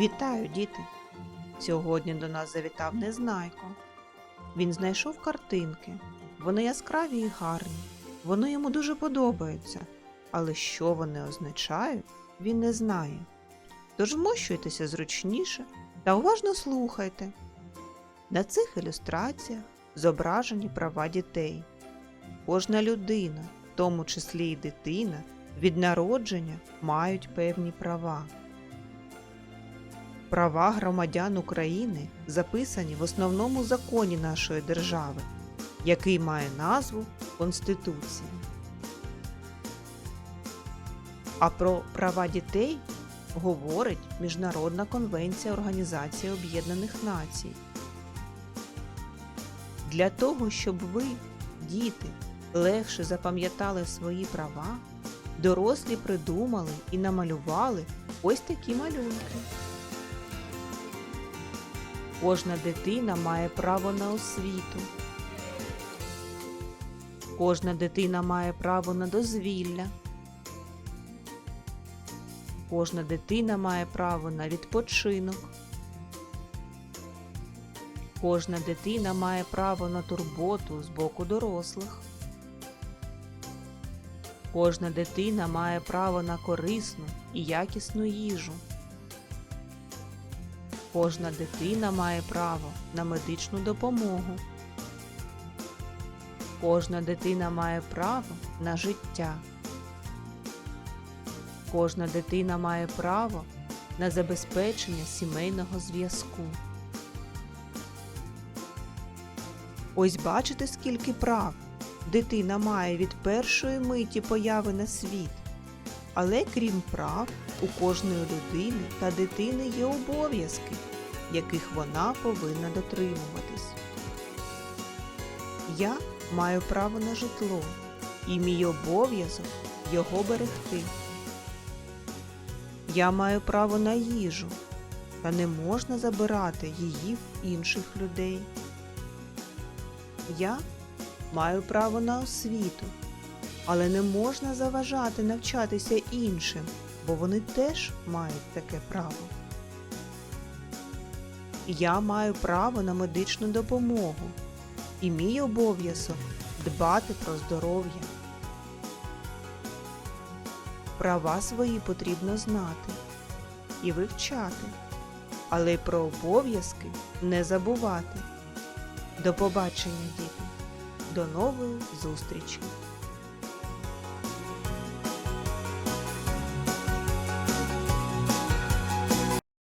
Вітаю, діти! Сьогодні до нас завітав Незнайко. Він знайшов картинки. Вони яскраві і гарні. Вони йому дуже подобаються. Але що вони означають, він не знає. Тож вмощуйтеся зручніше та уважно слухайте. На цих ілюстраціях зображені права дітей. Кожна людина, в тому числі і дитина, від народження мають певні права. Права громадян України записані в основному законі нашої держави, який має назву Конституція. А про права дітей говорить Міжнародна конвенція Організації Об'єднаних Націй. Для того, щоб ви, діти, легше запам'ятали свої права, дорослі придумали і намалювали ось такі малюнки. Кожна дитина має право на освіту. Кожна дитина має право на дозвілля. Кожна дитина має право на відпочинок. Кожна дитина має право на турботу з боку дорослих. Кожна дитина має право на корисну і якісну їжу. Кожна дитина має право на медичну допомогу. Кожна дитина має право на життя. Кожна дитина має право на забезпечення сімейного зв'язку. Ось бачите, скільки прав дитина має від першої миті появи на світ. Але крім прав, у кожної людини та дитини є обов'язки, яких вона повинна дотримуватись. Я маю право на житло, і мій обов'язок його берегти. Я маю право на їжу, та не можна забирати її в інших людей. Я маю право на освіту, але не можна заважати навчатися іншим, бо вони теж мають таке право. Я маю право на медичну допомогу, і мій обов'язок дбати про здоров'я. Права свої потрібно знати і вивчати, але й про обов'язки не забувати. До побачення, діти! До нової зустрічі!